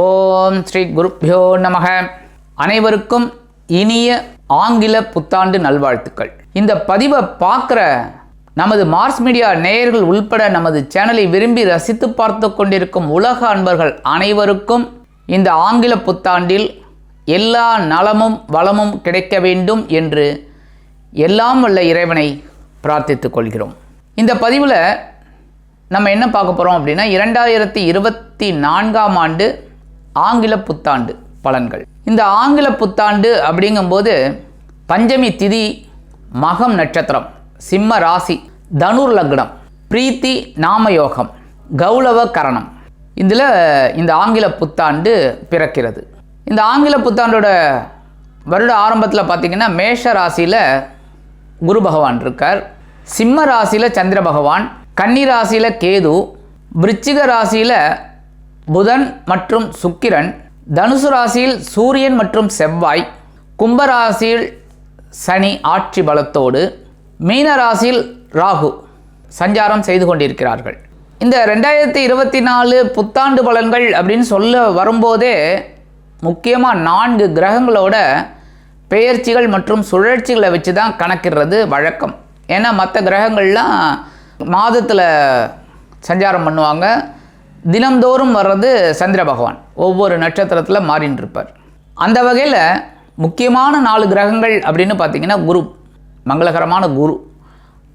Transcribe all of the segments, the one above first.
ஓம் ஸ்ரீ குருப்பியோ நமக. அனைவருக்கும் இனிய ஆங்கில புத்தாண்டு நல்வாழ்த்துக்கள். இந்த பதிவை பார்க்குற நமது மார்ஸ் மீடியா நேயர்கள் உள்பட நமது சேனலை விரும்பி ரசித்து பார்த்து கொண்டிருக்கும் உலக அன்பர்கள் அனைவருக்கும் இந்த ஆங்கில புத்தாண்டில் எல்லா நலமும் வளமும் கிடைக்க வேண்டும் என்று எல்லாம் வல்ல இறைவனை பிரார்த்தித்து கொள்கிறோம். இந்த பதிவில் நம்ம என்ன பார்க்க போகிறோம் அப்படின்னா இரண்டாயிரத்தி இருபத்தி நான்காம் ஆண்டு ஆங்கில புத்தாண்டு பலன்கள். இந்த ஆங்கில புத்தாண்டு அப்படிங்கும்போது பஞ்சமி திதி மகம் நட்சத்திரம் சிம்ம ராசி தனுர் லக்னம் பிரீத்தி நாமயோகம் கௌளவ கரணம். இதில் இந்த ஆங்கில புத்தாண்டு பிறக்கிறது. இந்த ஆங்கில புத்தாண்டோட வருட ஆரம்பத்தில் பார்த்தீங்கன்னா மேஷ ராசியில் குரு பகவான் இருக்கார். சிம்ம ராசியில் சந்திர பகவான் கன்னி ராசியில் கேது விருச்சிக ராசியில் புதன் மற்றும் சுக்கிரன் தனுசு ராசியில் சூரியன் மற்றும் செவ்வாய் கும்பராசியில் சனி ஆட்சி பலத்தோடு மீன ராசியில் ராகு சஞ்சாரம் செய்து கொண்டிருக்கிறார்கள். இந்த ரெண்டாயிரத்தி இருபத்தி நாலு புத்தாண்டு பலன்கள் அப்படின்னு சொல்ல வரும்போதே முக்கியமாக நான்கு கிரகங்களோட பெயர்ச்சிகள் மற்றும் சுழற்சிகளை வச்சு தான் கணக்கிடுறது வழக்கம். ஏன்னா மற்ற கிரகங்கள்லாம் மாதத்தில் சஞ்சாரம் பண்ணுவாங்க தினம்தோறும் வர்றது சந்திர பகவான். ஒவ்வொரு நட்சத்திரத்தில் மாறின்னு இருப்பார் அந்த வகையில் முக்கியமான நாலு கிரகங்கள் அப்படின்னு பார்த்தீங்கன்னா குரு மங்களகரமான குரு.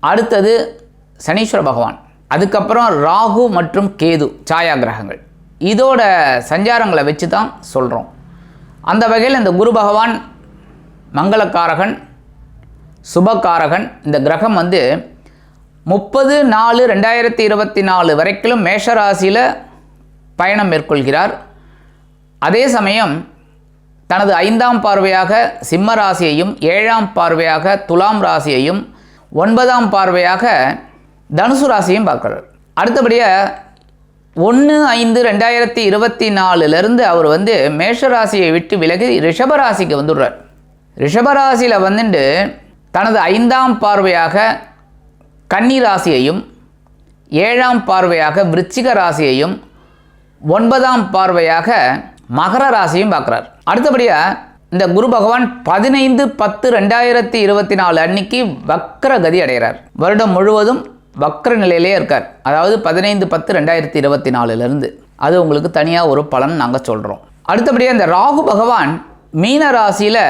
அடுத்தது சனீஸ்வர பகவான். அதுக்கப்புறம் ராகு மற்றும் கேது சாயா கிரகங்கள். இதோட சஞ்சாரங்களை வச்சு தான் சொல்கிறோம் அந்த வகையில் இந்த குரு பகவான் மங்களக்காரகன் சுபகாரகன் இந்த கிரகம் வந்து முப்பது நாலு ரெண்டாயிரத்தி இருபத்தி நாலு வரைக்கும் மேஷராசியில் பயணம் மேற்கொள்கிறார். அதே சமயம் தனது ஐந்தாம் பார்வையாக சிம்ம ராசியையும் ஏழாம் பார்வையாக துலாம் ராசியையும் ஒன்பதாம் பார்வையாக தனுசு ராசியையும் பார்க்குறார். அடுத்தபடியாக ஒன்று ஐந்து ரெண்டாயிரத்தி இருபத்தி நாலுலேருந்து அவர் வந்து மேஷ ராசியை விட்டு விலகி ரிஷபராசிக்கு வந்துடுறார். ரிஷபராசியில் வந்துட்டு தனது ஐந்தாம் பார்வையாக கன்னி ராசியையும் ஏழாம் பார்வையாக விருச்சிக ராசியையும் ஒன்பதாம் பார்வையாக மகர ராசியும் பார்க்குறார். அடுத்தபடியாக இந்த குரு பகவான் பதினைந்து பத்து ரெண்டாயிரத்தி இருபத்தி நாலு அன்னைக்கு வக்ர கதி அடைகிறார். வருடம் முழுவதும் வக்ர நிலையிலே இருக்கார். அதாவது பதினைந்து பத்து ரெண்டாயிரத்தி இருபத்தி நாலுலேருந்து. அது உங்களுக்கு தனியாக ஒரு பலன் நாங்கள் சொல்கிறோம் அடுத்தபடியாக இந்த ராகு பகவான் மீன ராசியில்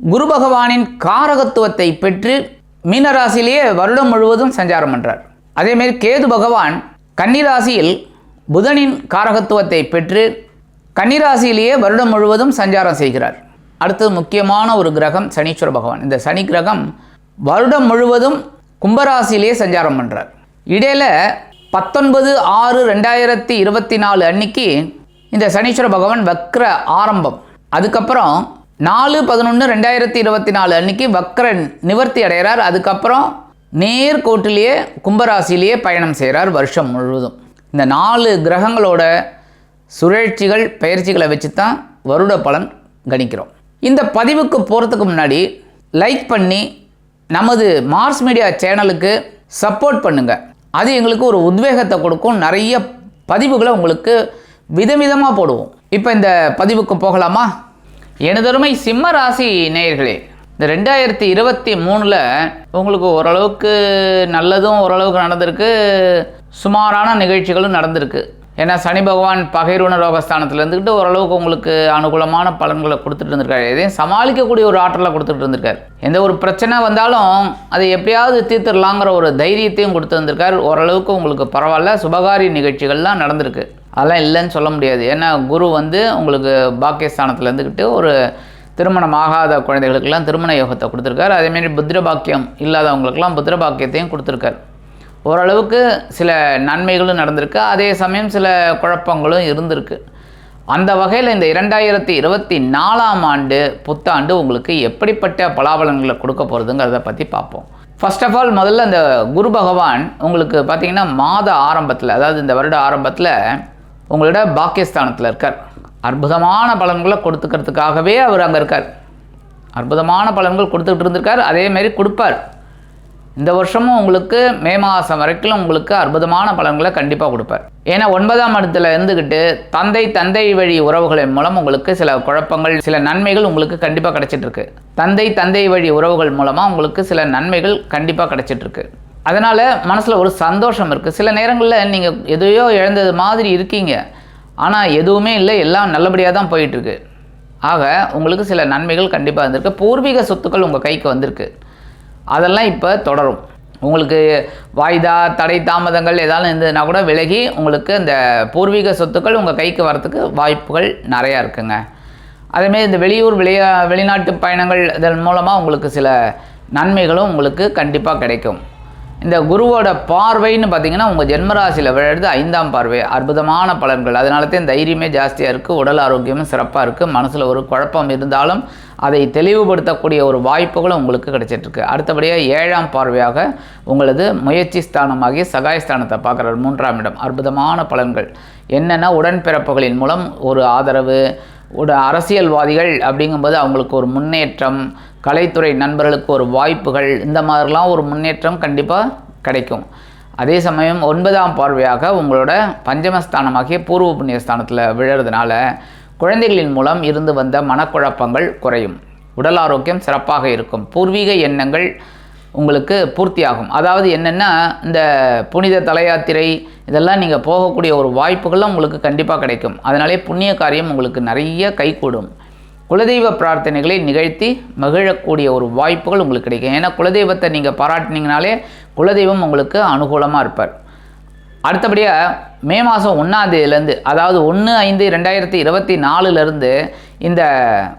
குரு பகவானின் காரகத்துவத்தை பெற்று மீனராசிலேயே வருடம் முழுவதும் சஞ்சாரம் பண்ணுறார் அதேமாரி கேது பகவான் கன்னிராசியில் புதனின் காரகத்துவத்தை பெற்று கன்னிராசியிலேயே வருடம் முழுவதும் சஞ்சாரம் செய்கிறார். அடுத்தது முக்கியமான ஒரு கிரகம் சனீஸ்வர பகவான். இந்த சனி கிரகம் வருடம் முழுவதும் கும்பராசியிலேயே சஞ்சாரம் பண்ணுறார் இடையில பத்தொன்பது ஆறு ரெண்டாயிரத்தி இருபத்தி நாலு அன்னைக்கு இந்த சனீஸ்வர பகவான் வக்ர ஆரம்பம். அதுக்கப்புறம் நாலு பதினொன்று ரெண்டாயிரத்தி இருபத்தி நாலு அன்னைக்கு வக்ரன் நிவர்த்தி அடைகிறார். அதுக்கப்புறம் நேர்கோட்டிலேயே கும்பராசிலேயே பயணம் செய்கிறார் வருஷம் முழுவதும். இந்த நாலு கிரகங்களோட சுழற்சிகள் பயிற்சிகளை வச்சு தான் வருட பலன் கணிக்கிறோம். இந்த பதிவுக்கு போகிறதுக்கு முன்னாடி லைக் பண்ணி நமது மார்ஸ் மீடியா சேனலுக்கு சப்போர்ட் பண்ணுங்கள் அது எங்களுக்கு ஒரு உத்வேகத்தை கொடுக்கும். நிறைய பதிவுகளை உங்களுக்கு விதவிதமாக போடுவோம். இப்போ இந்த பதிவுக்கு போகலாமா? எனதருமை சிம்ம ராசி நேயர்களே இந்த ரெண்டாயிரத்தி இருபத்தி மூணில் உங்களுக்கு ஓரளவுக்கு நல்லதும் ஓரளவுக்கு நடந்திருக்கு சுமாரான நிகழ்ச்சிகளும் நடந்திருக்கு. ஏன்னா சனி பகவான் பகைருண ரோகஸ்தானத்தில் இருந்துக்கிட்டு ஓரளவுக்கு உங்களுக்கு அனுகூலமான பலன்களை கொடுத்துட்டு இருந்திருக்காரு. எதையும் சமாளிக்கக்கூடிய ஒரு ஆற்றலை கொடுத்துட்டு இருந்திருக்காரு. எந்த ஒரு பிரச்சனை வந்தாலும் அதை எப்படியாவது தீர்த்துடலாங்கிற ஒரு தைரியத்தையும் கொடுத்து வந்திருக்காரு. ஓரளவுக்கு உங்களுக்கு பரவாயில்ல. சுபகாரி நிகழ்ச்சிகள்லாம் நடந்திருக்கு. அதெல்லாம் இல்லைன்னு சொல்ல முடியாது. ஏன்னா குரு வந்து உங்களுக்கு பாக்கியஸ்தானத்தில் இருந்துக்கிட்டு ஒரு திருமணம் ஆகாத குழந்தைகளுக்கெல்லாம் திருமண யோகத்தை கொடுத்துருக்காரு. அதேமாரி புத்திர பாக்கியம் இல்லாதவங்களுக்கெல்லாம் புத்திர பாக்கியத்தையும் கொடுத்துருக்காரு. ஓரளவுக்கு சில நன்மைகளும் நடந்திருக்கு. அதே சமயம் சில குழப்பங்களும் இருந்திருக்கு. அந்த வகையில் இந்த இரண்டாயிரத்தி இருபத்தி நாலாம் ஆண்டு புத்தாண்டு உங்களுக்கு எப்படிப்பட்ட பலாபலன்களை கொடுக்க போகிறதுங்கிறத பற்றி பார்ப்போம். ஃபர்ஸ்ட் ஆஃப் ஆல் முதல்ல அந்த குரு பகவான் உங்களுக்கு பார்த்தீங்கன்னா மாத ஆரம்பத்தில் அதாவது இந்த வருட ஆரம்பத்தில் உங்களோட பாக்கியஸ்தானத்தில் இருக்கார். அற்புதமான பலன்களை கொடுத்துக்கிறதுக்காகவே அவர் அங்கே இருக்கார். அற்புதமான பலன்கள் கொடுத்துக்கிட்டு இருந்திருக்கார். அதேமாரி கொடுப்பார். இந்த வருஷமும் உங்களுக்கு மே மாதம் வரைக்கும் உங்களுக்கு அற்புதமான பலன்களை கண்டிப்பாக கொடுப்பார். ஏன்னா ஒன்பதாம் இடத்துல இருந்துக்கிட்டு தந்தை தந்தை வழி உறவுகளின் மூலம் உங்களுக்கு சில குழப்பங்கள் சில நன்மைகள் உங்களுக்கு கண்டிப்பாக கிடச்சிட்டுருக்கு தந்தை தந்தை வழி உறவுகள் மூலமாக உங்களுக்கு சில நன்மைகள் கண்டிப்பாக கிடச்சிட்டுருக்கு அதனால் மனசில் ஒரு சந்தோஷம் இருக்குது சில நேரங்களில் நீங்கள் எதையோ இழந்தது மாதிரி இருக்கீங்க. ஆனால் எதுவுமே இல்லை. எல்லாம் நல்லபடியாக தான் போயிட்டுருக்கு. ஆக உங்களுக்கு சில நன்மைகள் கண்டிப்பாக வந்திருக்கு. பூர்வீக சொத்துக்கள் உங்கள் கைக்கு வந்திருக்கு. அதெல்லாம் இப்போ தொடரும். உங்களுக்கு வாய்தா தடை தாமதங்கள் ஏதாவது இருந்ததுன்னா கூட விலகி உங்களுக்கு இந்த பூர்வீக சொத்துக்கள் உங்கள் கைக்கு வரத்துக்கு வாய்ப்புகள் நிறையா இருக்குங்க. அதேமாரி இந்த வெளியூர் வெளியா வெளிநாட்டு பயணங்கள் இதன் மூலமாக உங்களுக்கு சில நன்மைகளும் உங்களுக்கு கண்டிப்பாக கிடைக்கும். இந்த குருவோட பார்வைன்னு பார்த்தீங்கன்னா உங்கள் ஜென்மராசியில் விழுறது ஐந்தாம் பார்வை. அற்புதமான பலன்கள். அதனால தான் தைரியமே ஜாஸ்தியாக இருக்குது உடல் ஆரோக்கியமும் சிறப்பாக இருக்குது மனசில் ஒரு குழப்பம் இருந்தாலும் அதை தெளிவுபடுத்தக்கூடிய ஒரு வாய்ப்புகளும் உங்களுக்கு கிடைச்சிட்ருக்கு. அடுத்தபடியாக ஏழாம் பார்வையாக உங்களது முயற்சி ஸ்தானமாகிய சகாயஸ்தானத்தை பார்க்குறாரு மூன்றாம் இடம். அற்புதமான பலன்கள். என்னென்னா உடன்பிறப்புகளின் மூலம் ஒரு ஆதரவு ஒரு அரசியல்வாதிகள் அப்படிங்கும்போது அவங்களுக்கு ஒரு முன்னேற்றம் கலைத்துறை நண்பர்களுக்கு ஒரு வாய்ப்புகள் இந்த மாதிரிலாம் ஒரு முன்னேற்றம் கண்டிப்பாக கிடைக்கும். அதே சமயம் ஒன்பதாம் பார்வையாக உங்களோட பஞ்சமஸ்தானமாகிய பூர்வ புண்ணியஸ்தானத்தில் விழுறதுனால குழந்தைகளின் மூலம் இருந்து வந்த மனக்குழப்பங்கள் குறையும். உடல் ஆரோக்கியம் சிறப்பாக இருக்கும். பூர்வீக எண்ணங்கள் உங்களுக்கு பூர்த்தியாகும். அதாவது என்னென்னா இந்த புனித தலையாத்திரை இதெல்லாம் நீங்கள் போகக்கூடிய ஒரு வாய்ப்புகள்லாம் உங்களுக்கு கண்டிப்பாக கிடைக்கும். அதனாலே புண்ணிய காரியம் உங்களுக்கு நிறைய கைகூடும். குலதெய்வ பிரார்த்தனைகளை நிகழ்த்தி மகிழக்கூடிய ஒரு வாய்ப்புகள் உங்களுக்கு கிடைக்கும். ஏன்னா குலதெய்வத்தை நீங்கள் பாராட்டினீங்கனாலே குலதெய்வம் உங்களுக்கு அனுகூலமாக இருப்பார். அடுத்தபடியாக மே மாதம் ஒன்றாந்தேதியிலேருந்து அதாவது ஒன்று ஐந்து ரெண்டாயிரத்தி இருபத்தி நாலுலேருந்து இந்த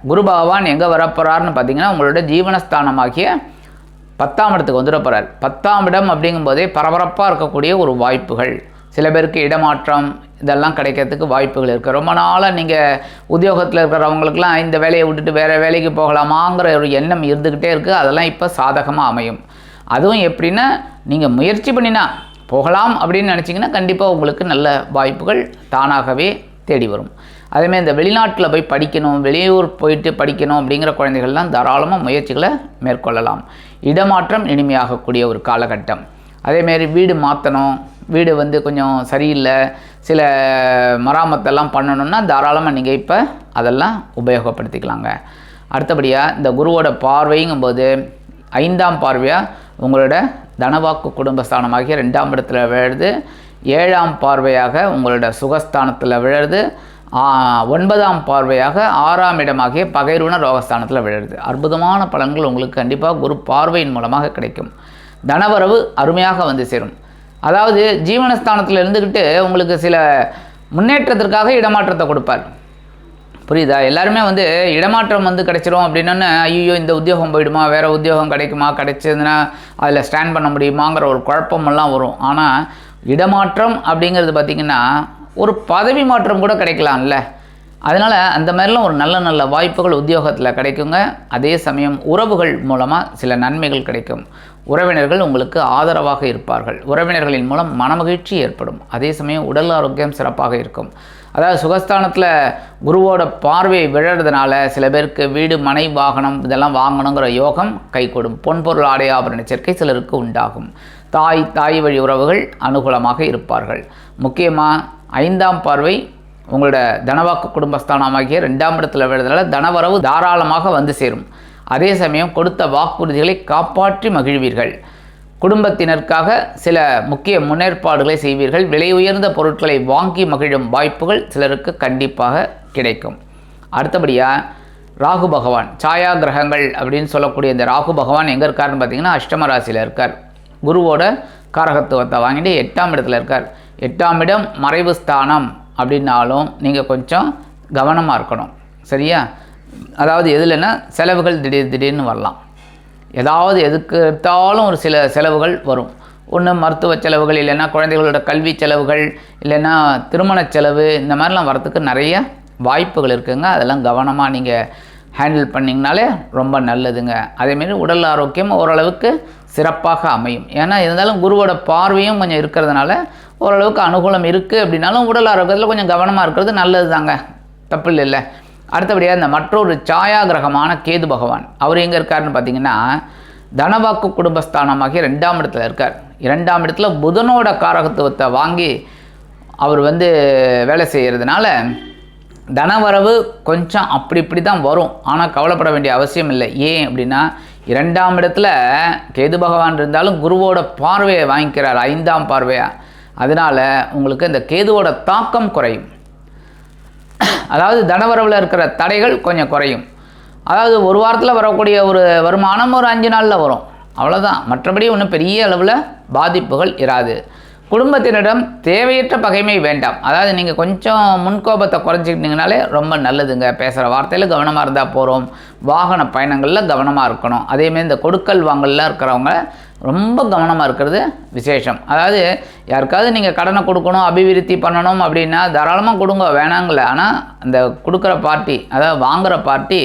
குரு பகவான் எங்கே வரப்போகிறார்னு பார்த்தீங்கன்னா உங்களோட ஜீவனஸ்தானமாகிய பத்தாம் இடத்துக்கு வந்துட போகிறார் பத்தாம் இடம் அப்படிங்கும்போதே பரபரப்பாக இருக்கக்கூடிய ஒரு வாய்ப்புகள். சில பேருக்கு இடமாற்றம் இதெல்லாம் கிடைக்கிறதுக்கு வாய்ப்புகள் இருக்குது ரொம்ப நாளாக நீங்கள் உத்தியோகத்தில் இருக்கிறவங்களுக்குலாம் இந்த வேலையை விட்டுட்டு வேறு வேலைக்கு போகலாமாங்கிற ஒரு எண்ணம் இருந்துக்கிட்டே இருக்குது அதெல்லாம் இப்போ சாதகமாக அமையும். அதுவும் எப்படின்னா நீங்கள் முயற்சி பண்ணினா போகலாம் அப்படின்னு நினச்சிங்கன்னா கண்டிப்பாக உங்களுக்கு நல்ல வாய்ப்புகள் தானாகவே தேடி வரும். அதேமாதிரி இந்த வெளிநாட்டில் போய் படிக்கணும் வெளியூர் போயிட்டு படிக்கணும் அப்படிங்கிற குழந்தைகள்லாம் தாராளமாக முயற்சிகளை மேற்கொள்ளலாம். இடமாற்றம் இனிமையாகக்கூடிய ஒரு காலகட்டம். அதேமாரி வீடு மாற்றணும் வீடு வந்து கொஞ்சம் சரியில்லை சில மராமத்தெல்லாம் பண்ணணுன்னா தாராளமாக நீங்கள் இப்போ அதெல்லாம் உபயோகப்படுத்திக்கலாங்க. அடுத்தபடியாக இந்த குருவோட பார்வைங்கும்போது ஐந்தாம் பார்வையாக உங்களோட தனவாக்கு குடும்பஸ்தானமாகிய ரெண்டாம் இடத்துல விழுது ஏழாம் பார்வையாக உங்களோட சுகஸ்தானத்தில் விழுது ஒன்பதாம் பார்வையாக ஆறாம் இடமாகிய பகைருண ரோகஸ்தானத்தில் விழுது அற்புதமான பலன்கள் உங்களுக்கு கண்டிப்பாக குரு பார்வையின் மூலமாக கிடைக்கும். தனவரவு அருமையாக வந்து சேரும். அதாவது ஜீவனஸ்தானத்தில் இருந்துக்கிட்டு உங்களுக்கு சில முன்னேற்றத்திற்காக இடமாற்றத்தை கொடுப்பார். புரியுதா? எல்லாருமே வந்து இடமாற்றம் வந்து கிடைச்சிரும் அப்படின்னோன்னு ஐயோ இந்த உத்தியோகம் போயிடுமா? வேறு உத்தியோகம் கிடைக்குமா? கிடைச்சதுன்னா அதில் ஸ்டாண்ட் பண்ண முடியுமாங்கிற ஒரு குழப்பமெல்லாம் வரும். ஆனால் இடமாற்றம் அப்படிங்கிறது பார்த்திங்கன்னா ஒரு பதவி மாற்றம் கூட கிடைக்கலாம்ல. அதனால் அந்த மாதிரிலாம் ஒரு நல்ல நல்ல வாய்ப்புகள் உத்தியோகத்தில் கிடைக்குங்க. அதே சமயம் உறவுகள் மூலமாக சில நன்மைகள் கிடைக்கும். உறவினர்கள் உங்களுக்கு ஆதரவாக இருப்பார்கள். உறவினர்களின் மூலம் மனமகிழ்ச்சி ஏற்படும். அதே சமயம் உடல் ஆரோக்கியம் சிறப்பாக இருக்கும். அதாவது சுகஸ்தானத்தில் குருவோட பார்வை விழறதுனால சில பேருக்கு வீடு மனை வாகனம் இதெல்லாம் வாங்கணுங்கிற யோகம் கைகூடும். பொன்பொருள் ஆடை ஆபரண சேர்க்கை சிலருக்கு உண்டாகும். தாய் தாய் வழி உறவுகள் அனுகூலமாக இருப்பார்கள். முக்கியமாக ஐந்தாம் பார்வை உங்களோட தனவாக்கு குடும்பஸ்தானமாகிய ரெண்டாம் இடத்துல விழுறதுனால தனவரவு தாராளமாக வந்து சேரும். அதே சமயம் கொடுத்த வாக்குறுதிகளை காப்பாற்றி மகிழ்வீர்கள். குடும்பத்தினருக்காக சில முக்கிய முன்னேற்பாடுகளை செய்வீர்கள். விலை உயர்ந்த பொருட்களை வாங்கி மகிழும் வாய்ப்புகள் சிலருக்கு கண்டிப்பாக கிடைக்கும். அடுத்தபடியாக ராகு பகவான் சாயா கிரகங்கள் அப்படின்னு சொல்லக்கூடிய இந்த ராகு பகவான் எங்கே இருக்காருன்னு பார்த்தீங்கன்னா அஷ்டம ராசியில் இருக்கார். குருவோட காரகத்துவத்தை வாங்கிட்டு எட்டாம் இடத்துல இருக்கார். எட்டாம் இடம் மறைவு ஸ்தானம் அப்படின்னாலும் நீங்கள் கொஞ்சம் கவனமாக இருக்கணும். சரியா? அதாவது எதுலன்னா செலவுகள் திடீர் திடீர்னு வரலாம். ஏதாவது எதுக்கு எடுத்தாலும் ஒரு சில செலவுகள் வரும். ஒன்று மருத்துவ செலவுகள் இல்லைன்னா குழந்தைகளோட கல்வி செலவுகள் இல்லைன்னா திருமண செலவு இந்த மாதிரிலாம் வரத்துக்கு நிறைய வாய்ப்புகள் இருக்குங்க. அதெல்லாம் கவனமாக நீங்கள் ஹேண்டில் பண்ணிங்கனாலே ரொம்ப நல்லதுங்க. அதேமாரி உடல் ஆரோக்கியம் ஓரளவுக்கு சிறப்பாக அமையும். ஏன்னா இருந்தாலும் குருவோட பார்வையும் கொஞ்சம் இருக்கிறதுனால ஓரளவுக்கு அனுகூலம் இருக்குது அப்படின்னாலும் உடல் ஆரோக்கியத்தில் கொஞ்சம் கவனமாக இருக்கிறது நல்லது தாங்க தப்பு இல்லை. அடுத்தபடியாக இந்த மற்றொரு சாயா கிரகமான கேது பகவான். அவர் எங்கே இருக்காருன்னு பார்த்தீங்கன்னா தனவாக்கு குடும்பஸ்தானமாகி ரெண்டாம் இடத்துல இருக்கார். இரண்டாம் இடத்துல புதனோட காரகத்துவத்தை வாங்கி அவர் வந்து வேலை செய்கிறதுனால தனவரவு கொஞ்சம் அப்படி இப்படி தான் வரும். ஆனால் கவலைப்பட வேண்டிய அவசியம் இல்லை. ஏன் அப்படின்னா இரண்டாம் இடத்துல கேது பகவான் இருந்தாலும் குருவோட பார்வையை வாங்கிக்கிறார். ஐந்தாம் பார்வையாக அதனால் உங்களுக்கு இந்த கேதுவோட தாக்கம் குறையும். அதாவது தனவரவில் இருக்கிற தடைகள் கொஞ்சம் குறையும். அதாவது ஒரு வாரத்தில் வரக்கூடிய ஒரு வருமானம் ஒரு அஞ்சு நாளில் வரும். அவ்வளோதான் மற்றபடி ஒன்றும் பெரிய அளவில் பாதிப்புகள் இராது. குடும்பத்தினரிடம் தேவையற்ற பகைமை வேண்டாம். அதாவது நீங்கள் கொஞ்சம் முன்கோபத்தை குறைஞ்சிக்கிட்டீங்கனாலே ரொம்ப நல்லதுங்க. பேசுகிற வார்த்தையில் கவனமாக இருந்தால் போகிறோம் வாகன பயணங்களில் கவனமாக இருக்கணும். அதேமாரி இந்த கொடுக்கல் வாங்கலில் இருக்கிறவங்க ரொம்ப கவனமாக இருக்கிறது விசேஷம். அதாவது யாருக்காவது நீங்கள் கடனை கொடுக்கணும் அபிவிருத்தி பண்ணணும் அப்படின்னா தாராளமாக கொடுங்க வேணாங்கள ஆனால் அந்த கொடுக்குற பார்ட்டி அதாவது வாங்குகிற பார்ட்டி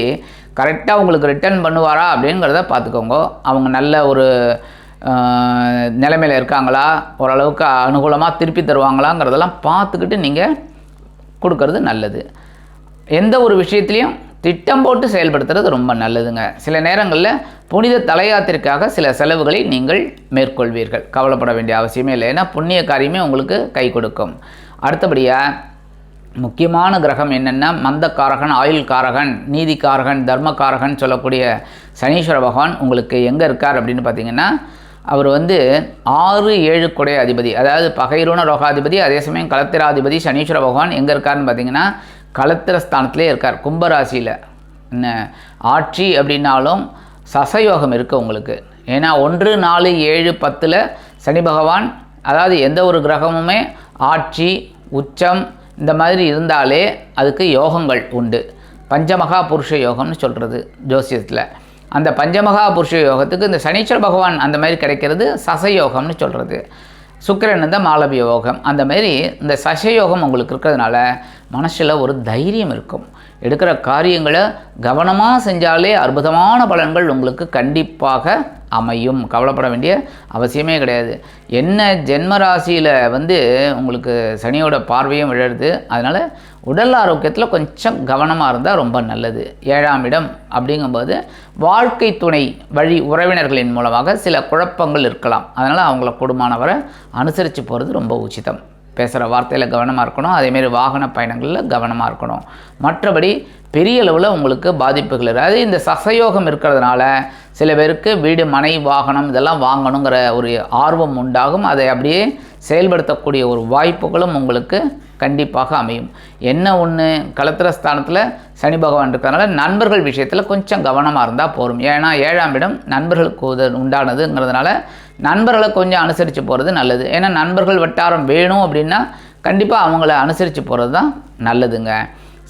கரெக்டாக உங்களுக்கு ரிட்டர்ன் பண்ணுவாரா அப்படிங்கிறத பார்த்துக்கோங்க அவங்க நல்ல ஒரு நிலைமையில் இருக்காங்களா? ஓரளவுக்கு அனுகூலமாக திருப்பி தருவாங்களாங்கிறதெல்லாம் பார்த்துக்கிட்டு நீங்கள் கொடுக்கறது நல்லது. எந்த ஒரு விஷயத்துலையும் திட்டம் போட்டு செயல்படுத்துறது ரொம்ப நல்லதுங்க. சில நேரங்களில் புனித தலையாத்திற்காக சில செலவுகளை நீங்கள் மேற்கொள்வீர்கள். கவலைப்பட வேண்டிய அவசியமே இல்லை. ஏன்னா புண்ணிய காரியமே உங்களுக்கு கை கொடுக்கும். அடுத்தபடியாக முக்கியமான கிரகம் என்னென்னா மந்தக்காரகன் ஆயுள் காரகன் நீதிக்காரகன் தர்மக்காரகன் சொல்லக்கூடிய சனீஸ்வர பகவான் உங்களுக்கு எங்கே இருக்கார் அப்படின்னு பார்த்தீங்கன்னா அவர் வந்து ஆறு ஏழு குடைய அதிபதி அதாவது பகைரூன ரோகாதிபதி அதே சமயம் கலத்திராதிபதி சனீஸ்வர பகவான் எங்கே இருக்காருன்னு பார்த்தீங்கன்னா கலத்திர ஸ்தானத்திலே இருக்கார் கும்பராசியில். என்ன ஆட்சி அப்படின்னாலும் சசயோகம் இருக்குது உங்களுக்கு. ஏன்னா ஒன்று நாலு ஏழு பத்தில் சனி பகவான் அதாவது எந்த ஒரு கிரகமுமே ஆட்சி உச்சம் இந்த மாதிரி இருந்தாலே அதுக்கு யோகங்கள் உண்டு. பஞ்சமகா புருஷ யோகம்னு சொல்கிறது ஜோசியத்தில். அந்த பஞ்சமகா புருஷ யோகத்துக்கு இந்த சனீஸ்வர பகவான் அந்த மாதிரி கிடைக்கிறது சசயோகம்னு சொல்கிறது சுக்கிரன் இந்த மாளவிய யோகம். அந்த மாதிரி இந்த சசயோகம் உங்களுக்கு இருக்கிறதுனால மனசில் ஒரு தைரியம் இருக்கும். எடுக்கிற காரியங்களை கவனமாக செஞ்சாலே அற்புதமான பலன்கள் உங்களுக்கு கண்டிப்பாக அமையும். கவலைப்பட வேண்டிய அவசியமே கிடையாது. என்ன ஜென்ம ராசியில் வந்து உங்களுக்கு சனியோட பார்வையும் விழருது. அதனால் உடல் ஆரோக்கியத்தில் கொஞ்சம் கவனமாக இருந்தால் ரொம்ப நல்லது. ஏழாம் இடம் அப்படிங்கும்போது வாழ்க்கை துணை வழி உறவினர்களின் மூலமாக சில குழப்பங்கள் இருக்கலாம். அதனால் அவங்கள கூடுமானவரை அனுசரித்து போகிறது ரொம்ப உச்சிதம். பேசுகிற வார்த்தையில் கவனமாக இருக்கணும். அதேமாரி வாகன பயணங்களில் கவனமாக இருக்கணும். மற்றபடி பெரிய அளவில் உங்களுக்கு பாதிப்புகள் அதாவது இந்த சசயோகம் இருக்கிறதுனால சில பேருக்கு வீடு மனை வாகனம் இதெல்லாம் வாங்கணுங்கிற ஒரு ஆர்வம் உண்டாகும். அதை அப்படியே செயல்படுத்தக்கூடிய ஒரு வாய்ப்புகளும் உங்களுக்கு கண்டிப்பாக அமையும். என்ன ஒன்று கலத்திர ஸ்தானத்தில் சனி பகவான் இருக்கிறதுனால நண்பர்கள் விஷயத்தில் கொஞ்சம் கவனமாக இருந்தால் போதும். ஏன்னா ஏழாம் இடம் நண்பர்களுக்கு உத- உண்டானதுங்கிறதுனால நண்பர்களை கொஞ்சம் அனுசரித்து போகிறது நல்லது. ஏன்னா நண்பர்கள் வட்டாரம் வேணும் அப்படின்னா கண்டிப்பாக அவங்கள அனுசரித்து போகிறது தான் நல்லதுங்க.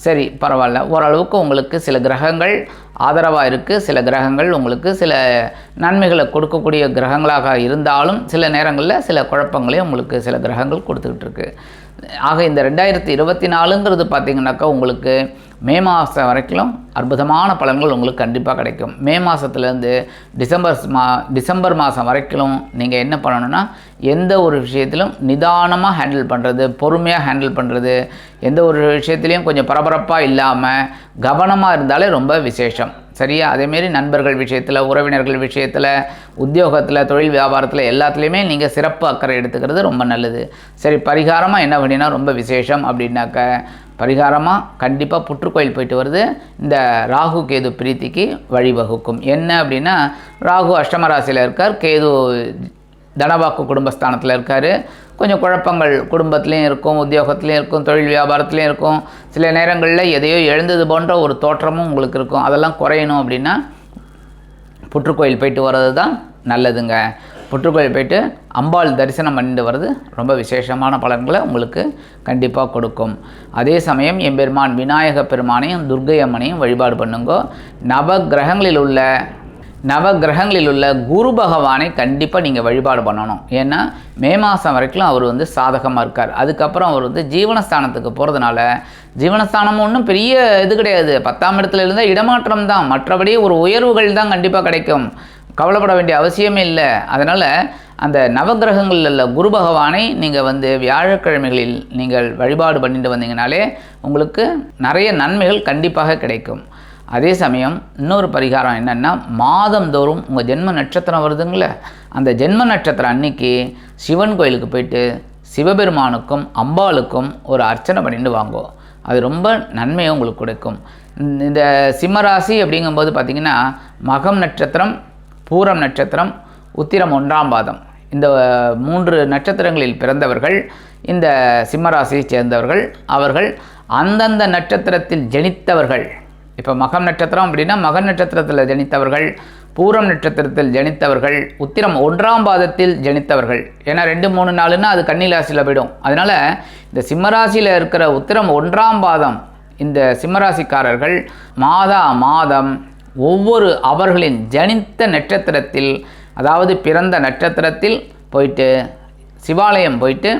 சரி பரவாயில்ல. ஓரளவுக்கு உங்களுக்கு சில கிரகங்கள் ஆதரவாக இருக்குது சில கிரகங்கள் உங்களுக்கு சில நன்மைகளை கொடுக்கக்கூடிய கிரகங்களாக இருந்தாலும் சில நேரங்களில் சில குழப்பங்களையும் உங்களுக்கு சில கிரகங்கள் கொடுத்துக்கிட்டு இருக்கு. ஆக இந்த ரெண்டாயிரத்தி இருபத்தி நாலுங்கிறது பார்த்திங்கனாக்கா உங்களுக்கு மே மாதம் வரைக்கும் அற்புதமான பலன்கள் உங்களுக்கு கண்டிப்பாக கிடைக்கும். மே மாதத்துலேருந்து டிசம்பர் மா டிசம்பர் மாதம் வரைக்கும் நீங்கள் என்ன பண்ணணும்னா எந்த ஒரு விஷயத்திலும் நிதானமாக ஹேண்டில் பண்ணுறது பொறுமையாக ஹேண்டில் பண்ணுறது எந்த ஒரு விஷயத்துலையும் கொஞ்சம் பரபரப்பாக இல்லாமல் கவனமாக இருந்தாலே ரொம்ப விசேஷம். சரியா? அதேமாரி நண்பர்கள் விஷயத்தில் உறவினர்கள் விஷயத்தில் உத்தியோகத்தில் தொழில் வியாபாரத்தில் எல்லாத்துலேயுமே நீங்கள் சிறப்பு அக்கறை எடுத்துக்கிறது ரொம்ப நல்லது. சரி பரிகாரமாக என்ன பண்ணினா ரொம்ப விசேஷம் அப்படின்னாக்க பரிகாரமாக கண்டிப்பாக புற்றுக்கோயில் போயிட்டு வருது. இந்த ராகு கேது பிரீத்திக்கு வழிவகுக்கும். என்ன அப்படின்னா ராகு அஷ்டமராசியில் இருக்கார். கேது தனவாக்கு குடும்பஸ்தானத்தில் இருக்கார். கொஞ்சம் குழப்பங்கள் குடும்பத்துலேயும் இருக்கும் உத்தியோகத்துலேயும் இருக்கும் தொழில் வியாபாரத்துலேயும் இருக்கும். சில நேரங்களில் எதையோ எழுந்தது போன்ற ஒரு தோற்றமும் உங்களுக்கு இருக்கும். அதெல்லாம் குறையணும் அப்படின்னா புற்றுக்கோயில் போயிட்டு வர்றது தான் நல்லதுங்க. புற்றுக்கோயில் போயிட்டு அம்பாள் தரிசனம் பண்ணிட்டு வர்றது ரொம்ப விசேஷமான பலன்களை உங்களுக்கு கண்டிப்பாக கொடுக்கும். அதே சமயம் எம்பெருமான் விநாயக பெருமானையும் துர்க்கை அம்மனையும் வழிபாடு பண்ணுங்க. நவ கிரகங்களில் உள்ள நவ கிரகங்களில் உள்ள குரு பகவானை கண்டிப்பாக நீங்கள் வழிபாடு பண்ணணும். ஏன்னா மே மாதம் வரைக்கும் அவர் வந்து சாதகமாக இருக்கார். அதுக்கப்புறம் அவர் வந்து ஜீவனஸ்தானத்துக்கு போகிறதுனால ஜீவனஸ்தானம் ஒன்றும் பெரிய இது கிடையாது. பத்தாம் இடத்துல இருந்தால் இடமாற்றம் தான். மற்றபடி ஒரு உயர்வுகள் தான் கண்டிப்பாக கிடைக்கும். கவலைப்பட வேண்டிய அவசியமே இல்லை. அதனால் அந்த நவகிரகங்களில் உள்ள குரு பகவானை நீங்கள் வந்து வியாழக்கிழமைகளில் நீங்கள் வழிபாடு பண்ணிட்டு வந்தீங்கனாலே உங்களுக்கு நிறைய நன்மைகள் கண்டிப்பாக கிடைக்கும். அதே சமயம் இன்னொரு பரிகாரம் என்னென்னா மாதந்தோறும் உங்கள் ஜென்ம நட்சத்திரம் வருதுங்களே அந்த ஜென்ம நட்சத்திரம் அன்னைக்கு சிவன் கோயிலுக்கு போயிட்டு சிவபெருமானுக்கும் அம்பாளுக்கும் ஒரு அர்ச்சனை பண்ணிட்டு வாங்கோ. அது ரொம்ப நன்மையை உங்களுக்கு கொடுக்கும். இந்த- இந்த சிம்மராசி அப்படிங்கும்போது பார்த்திங்கன்னா மகம் நட்சத்திரம் பூரம் நட்சத்திரம் உத்திரம் ஒன்றாம் பாதம். இந்த மூன்று நட்சத்திரங்களில் பிறந்தவர்கள் இந்த சிம்மராசியை சேர்ந்தவர்கள் அவர்கள் அந்தந்த நட்சத்திரத்தில் ஜனித்தவர்கள். இப்போ மகம் நட்சத்திரம் அப்படின்னா மகன் நட்சத்திரத்தில் ஜனித்தவர்கள் பூரம் நட்சத்திரத்தில் ஜனித்தவர்கள் உத்திரம் ஒன்றாம் பாதத்தில் ஜனித்தவர்கள். ஏன்னா ரெண்டு மூணு நாளுன்னா அது கன்னிராசியில் போயிடும். அதனால் இந்த சிம்மராசியில் இருக்கிற உத்திரம் ஒன்றாம் பாதம் இந்த சிம்மராசிக்காரர்கள் மாதா மாதம் ஒவ்வொரு அவர்களின் ஜனித்த நட்சத்திரத்தில் அதாவது பிறந்த நட்சத்திரத்தில் போயிட்டு சிவாலயம் போயிட்டு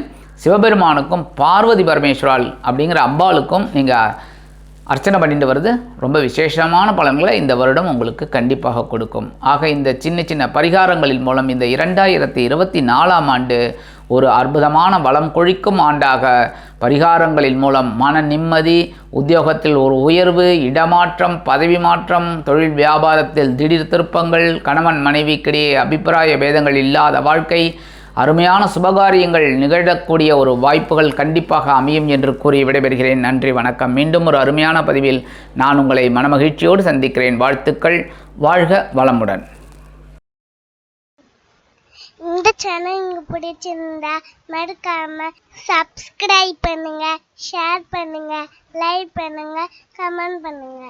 சிவபெருமானுக்கும் பார்வதி பரமேஸ்வரால் அப்படிங்கிற அம்பாளுக்கும் நீங்கள் அர்ச்சனை பண்ணிட்டு வருது ரொம்ப விசேஷமான பலன்களை இந்த வருடம் உங்களுக்கு கண்டிப்பாக கொடுக்கும். ஆக இந்த சின்ன சின்ன பரிகாரங்களின் மூலம் இந்த இரண்டாயிரத்தி இருபத்தி நாலாம் ஆண்டு ஒரு அற்புதமான வளம் கொழிக்கும் ஆண்டாக பரிகாரங்களின் மூலம் மன நிம்மதி உத்தியோகத்தில் ஒரு உயர்வு இடமாற்றம் பதவி மாற்றம் தொழில் வியாபாரத்தில் திடீர் திருப்பங்கள் கணவன் மனைவிக்கிடையே அபிப்பிராய பேதங்கள் இல்லாத வாழ்க்கை அருமையான சுபகாரியங்கள் நிகழக்கூடிய ஒரு வாய்ப்புகள் கண்டிப்பாக அமையும் என்று கூறி விடைபெறுகிறேன். நன்றி வணக்கம். மீண்டும் ஒரு அருமையான பதிவில் நான் உங்களை மனமகிழ்ச்சியோடு சந்திக்கிறேன். வாழ்த்துக்கள். வாழ்க வளமுடன். இந்த சேனல் உங்களுக்கு பிடிச்சிருந்தா மறக்காம சப்ஸ்கிரைப் பண்ணுங்க ஷேர் பண்ணுங்க லைக் பண்ணுங்க கமெண்ட் பண்ணுங்க.